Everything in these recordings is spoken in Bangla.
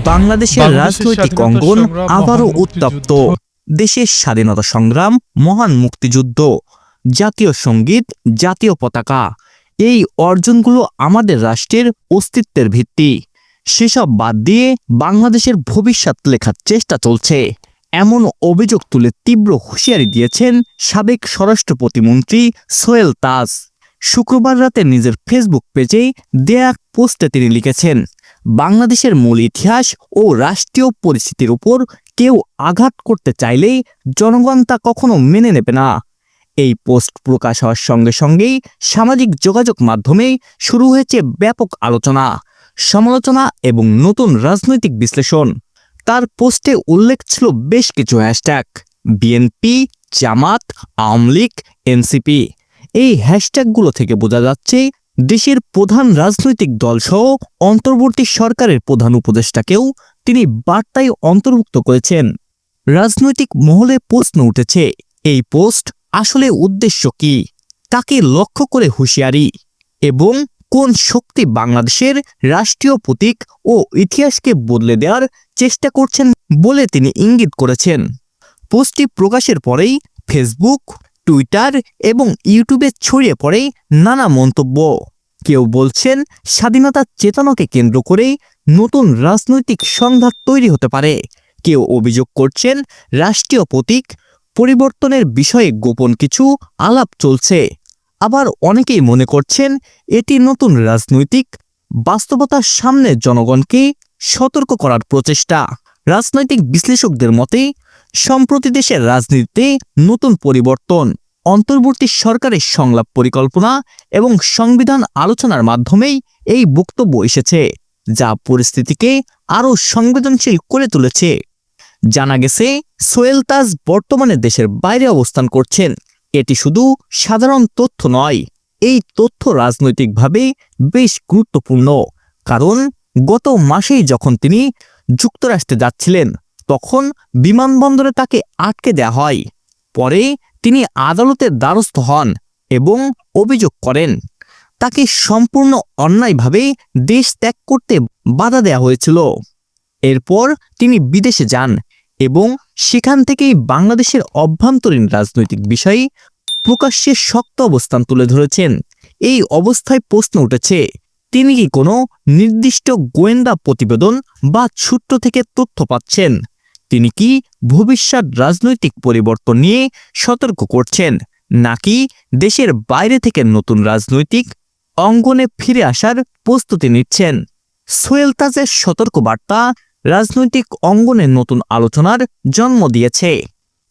বাংলাদেশের রাজনৈতিক অঙ্গন আবারও উত্তপ্ত। দেশের স্বাধীনতা সংগ্রাম মহান মুক্তিযুদ্ধ জাতীয় সংগীত জাতীয় পতাকা এই অর্জনগুলো আমাদের রাষ্ট্রের অস্তিত্বের ভিত্তি। সেসব বাদ দিয়ে বাংলাদেশের ভবিষ্যৎ লেখার চেষ্টা চলছে। এমন অভিযোগ তুলে তীব্র হুঁশিয়ারি দিয়েছেন সাবেক স্বরাষ্ট্র প্রতিমন্ত্রী সোহেল তাজ। শুক্রবার রাতে নিজের ফেসবুক পেজে দেয়া এক পোস্টে তিনি লিখেছেন বাংলাদেশের মূল ইতিহাস ও রাষ্ট্রীয় পরিস্থিতির উপর কেউ আঘাত করতে চাইলেই জনগণ তা কখনো মেনে নেবে না। এই পোস্ট প্রকাশ হওয়ার সঙ্গে সঙ্গেই সামাজিক যোগাযোগ মাধ্যমে শুরু হয়েছে ব্যাপক আলোচনা, সমালোচনা এবং নতুন রাজনৈতিক বিশ্লেষণ। তার পোস্টে উল্লেখ ছিল বেশ কিছু hashtag, BNP, Jamaat, Awami League, NCP. এই হ্যাশট্যাগুলো থেকে বোঝা যাচ্ছে দেশের প্রধান রাজনৈতিক দলসহ অন্তর্বর্তী সরকারের প্রধান উপদেষ্টাকেও তিনি বার্তায় অন্তর্ভুক্ত করেছেন। রাজনৈতিক মহলে প্রশ্ন উঠেছে, এই পোস্ট আসলে উদ্দেশ্য কি? কাকে লক্ষ্য করে হুঁশিয়ারি? এবং কোন শক্তি বাংলাদেশের রাষ্ট্রীয় প্রতীক ও ইতিহাসকে বদলে দেওয়ার চেষ্টা করছেন বলে তিনি ইঙ্গিত করেছেন। পোস্টটি প্রকাশের পরেই ফেসবুক, টুইটার এবং ইউটিউবে ছড়িয়ে পড়ে নানা মন্তব্য। কেউ বলছেন স্বাধীনতার চেতনাকে কেন্দ্র করেই নতুন রাজনৈতিক সংঘাত তৈরি হতে পারে। কেউ অভিযোগ করছেন রাষ্ট্রীয় প্রতীক পরিবর্তনের বিষয়ে গোপন কিছু আলাপ চলছে। আবার অনেকেই মনে করছেন এটি নতুন রাজনৈতিক বাস্তবতার সামনে জনগণকে সতর্ক করার প্রচেষ্টা। রাজনৈতিক বিশ্লেষকদের মতে, সম্প্রতি দেশের রাজনীতিতে নতুন পরিবর্তন অন্তর্বর্তী সরকারের সংলাপ পরিকল্পনা এবং সংবিধান আলোচনার মাধ্যমেই এই বক্তব্য এসেছে, যা পরিস্থিতিকে আরও সংবেদনশীল করে তুলেছে। জানা গেছে সোয়েল তাজ বর্তমানে দেশের বাইরে অবস্থান করছেন। এটি শুধু সাধারণ তথ্য নয়, এই তথ্য রাজনৈতিকভাবে বেশ গুরুত্বপূর্ণ। কারণ, গত মাসেই যখন তিনি যুক্তরাষ্ট্রে যাচ্ছিলেন, তখন বিমানবন্দরে তাকে আটকে দেয়া হয়। পরে তিনি আদালতের দ্বারস্থ হন এবং অভিযোগ করেন। তাকে সম্পূর্ণ অন্যায়ভাবে দেশ ত্যাগ করতে বাধা দেয়া হয়েছিল। এরপর তিনি বিদেশে যান এবং সেখান থেকেই বাংলাদেশের অভ্যন্তরীণ রাজনৈতিক বিষয়ে প্রকাশ্যে শক্ত অবস্থান তুলে ধরেছেন। এই অবস্থায় প্রশ্ন উঠেছে, তিনি কি কোনো নির্দিষ্ট গোয়েন্দা প্রতিবেদন বা সূত্র থেকে তথ্য পাচ্ছেন? তিনি কি ভবিষ্যৎ রাজনৈতিক পরিবর্তন নিয়ে সতর্ক করছেন। নাকি দেশের বাইরে থেকে নতুন রাজনৈতিক অঙ্গনে ফিরে আসার প্রস্তুতি নিচ্ছেন? সোহেল তাজের সতর্কবার্তা রাজনৈতিক অঙ্গনে নতুন আলোচনার জন্ম দিয়েছে।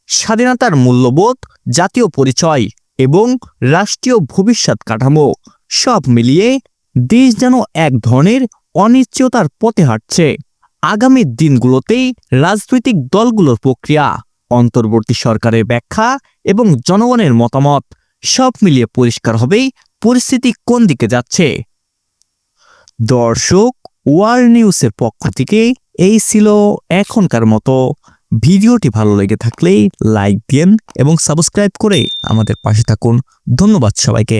স্বাধীনতার মূল্যবোধ, জাতীয় পরিচয় এবং রাষ্ট্রীয় ভবিষ্যৎ কাঠামো সব মিলিয়ে দেশ যেন এক ধরনের অনিশ্চয়তার পথে হাঁটছে। আগামী দিনগুলোতেই রাজনৈতিক দলগুলোর প্রক্রিয়া, অন্তর্বর্তী সরকারের ব্যাখ্যা এবং জনগণের মতামত সব মিলিয়ে পরিষ্কার হবেই পরিস্থিতি কোন দিকে যাচ্ছে। দর্শক ওয়ার নিউজের পক্ষ থেকে এই ছিল এখনকার মতো। ভিডিওটি ভালো লেগে থাকলে লাইক দিন এবং সাবস্ক্রাইব করে আমাদের পাশে থাকুন। ধন্যবাদ সবাইকে।